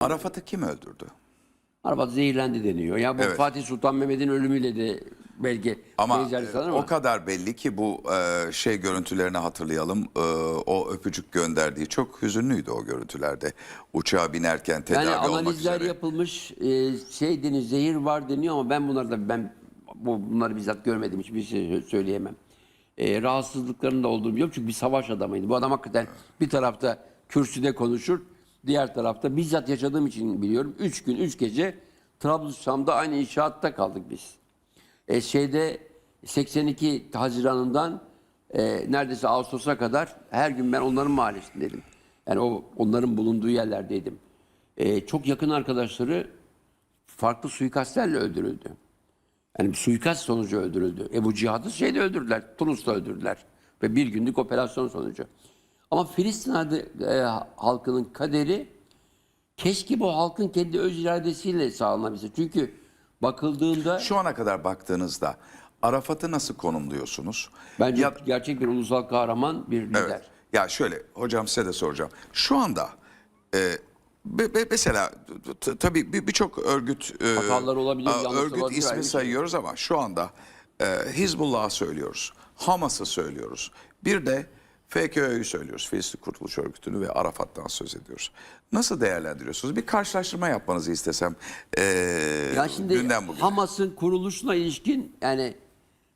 Arafat'ı kim öldürdü? Arafat zehirlendi deniyor. Ya bu Evet. Fatih Sultan Mehmet'in ölümüyle de belki Ama benzer e, sanırım o ama kadar belli ki bu e, şey görüntülerini hatırlayalım. E, o öpücük gönderdiği çok hüzünlüydü o görüntülerde. Uçağa binerken tedavi yani olmak analizler üzere. yapılmış e, şey deniyor zehir var deniyor ama ben bunları da ben bu, bunları bizzat görmedim hiçbir şey söyleyemem. E, rahatsızlıklarının da olduğunu biliyorum çünkü bir savaş adamıydı. Bu adam hakikaten bir tarafta kürsüde konuşur, diğer tarafta bizzat yaşadığım için biliyorum. Üç gün, üç gece Trabzon'da aynı inşaatta kaldık biz. E, şeyde 82 Haziran'ından e, neredeyse Ağustos'a kadar her gün ben onların mahallesindeydim. Yani o onların bulunduğu yerlerdeydim. E, çok yakın arkadaşları farklı suikastlerle öldürüldü. Yani suikast sonucu öldürüldü. Ebu Cihad'ı şeyde öldürdüler, Tunus'ta öldürdüler. Ve bir günlük operasyon sonucu. Ama Filistin e, halkının kaderi keşke bu halkın kendi öz iradesiyle sağlanabilse. Çünkü bakıldığında Şu ana kadar baktığınızda Arafat'ı nasıl konumluyorsunuz? Bence Ya- gerçek bir ulusal kahraman bir lider. Evet. Ya şöyle hocam size de soracağım. Şu anda e, be- be- mesela tabii bir- birçok örgüt e, olabilir, a- örgüt olabilir, ismi bir şey. sayıyoruz ama şu anda e, Hizbullah'ı söylüyoruz. Hamas'ı söylüyoruz. Bir de FKÖ'yü söylüyoruz. Filistin Kurtuluş Örgütü'nü ve Arafat'tan söz ediyoruz. Nasıl değerlendiriyorsunuz? Bir karşılaştırma yapmanızı istesem e, Ya şimdi dünden bugüne. Hamas'ın kuruluşuna ilişkin yani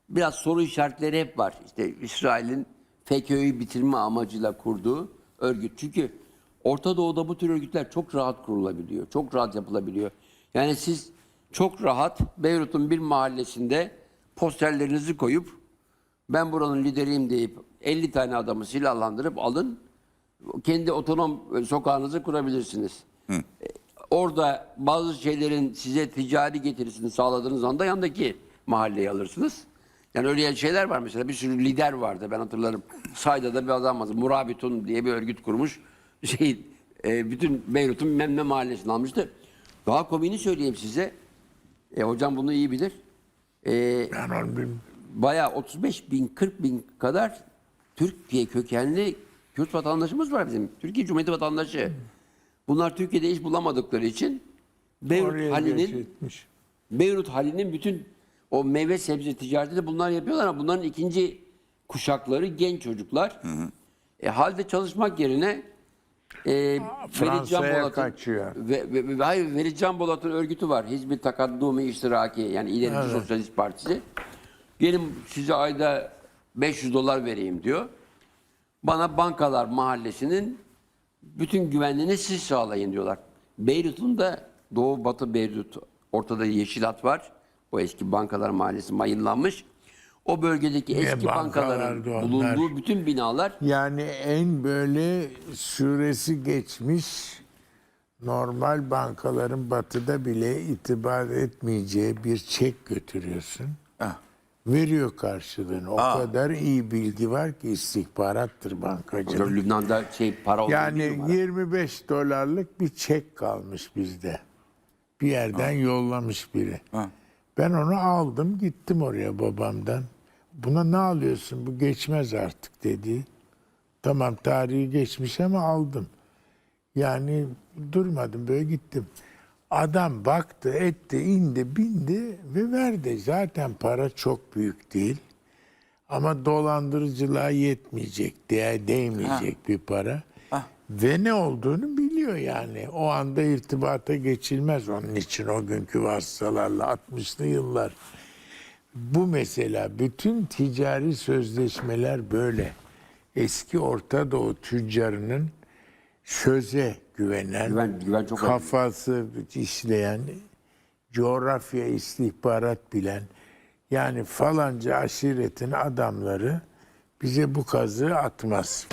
biraz soru işaretleri hep var. İşte İsrail'in FKÖ'yü bitirme amacıyla kurduğu örgüt. Çünkü Orta Doğu'da bu tür örgütler çok rahat kurulabiliyor. Çok rahat yapılabiliyor. Yani siz çok rahat Beyrut'un bir mahallesinde posterlerinizi koyup ben buranın lideriyim deyip 50 tane adamı silahlandırıp alın kendi otonom sokağınızı kurabilirsiniz. E, Orada bazı şeylerin size ticari getirisini sağladığınız anda yandaki mahalleyi alırsınız. Yani öyle şeyler var mesela bir sürü lider vardı ben hatırlarım. Sayda'da bir adam vardı. Murabitun diye bir örgüt kurmuş. Şey, e, bütün Beyrut'un bilmem ne mahallesini almıştı. Daha komiğini söyleyeyim size. E, hocam bunu iyi bilir. E, Ben onu bilmiyorum. Bayağı 35 bin 40 bin kadar Türkiye kökenli Kürt vatandaşımız var bizim. Türkiye Cumhuriyeti vatandaşı. Bunlar Türkiye'de iş bulamadıkları için Beyrut Hali'nin. Beyrut Hali'nin bütün o meyve sebze ticareti de bunlar yapıyorlar ama bunların ikinci kuşakları genç çocuklar. E, halde çalışmak yerine e, Ferit Can Fransa'ya Bolat'ın kaçıyor. ve, ve, ve, hayır Ferit Can Bolat'ın örgütü var. Hizbi Takaddumi İştiraki yani İlerici Evet. Sosyalist Partisi. Gelin size ayda 500 dolar vereyim diyor. Bana bankalar mahallesinin bütün güvenliğini siz sağlayın diyorlar. Beyrut'un da Doğu Batı Beyrut ortada yeşil hat var. O eski bankalar mahallesi mayınlanmış. O bölgedeki eski bankaların onlar? bulunduğu bütün binalar Yani en böyle süresi geçmiş normal bankaların batıda bile itibar etmeyeceği bir çek götürüyorsun. Ah. Veriyor karşılığını. O Aa. kadar iyi bilgi var ki istihbarattır bankacılık. Lübnan'da şey para Yani biliyor mu? 25 dolarlık bir çek kalmış bizde. Bir yerden yollamış biri. Ha. Ben onu aldım gittim oraya babamdan. Buna ne alıyorsun bu geçmez artık dedi. Tamam tarihi geçmiş ama aldım. Yani durmadım böyle gittim. Adam baktı etti indi bindi ve verdi. Zaten para çok büyük değil. Ama dolandırıcılığa yetmeyecek, değer değmeyecek bir para. Ve ne olduğunu biliyor yani. O anda irtibata geçilmez onun için o günkü vasıtalarla 60'lı yıllar. Bu mesela bütün ticari sözleşmeler böyle. Eski Orta Doğu tüccarının söze güvenen, Güven- güven çok kafası işleyen, coğrafya istihbarat bilen, yani falanca aşiretin adamları bize bu kazığı atmaz.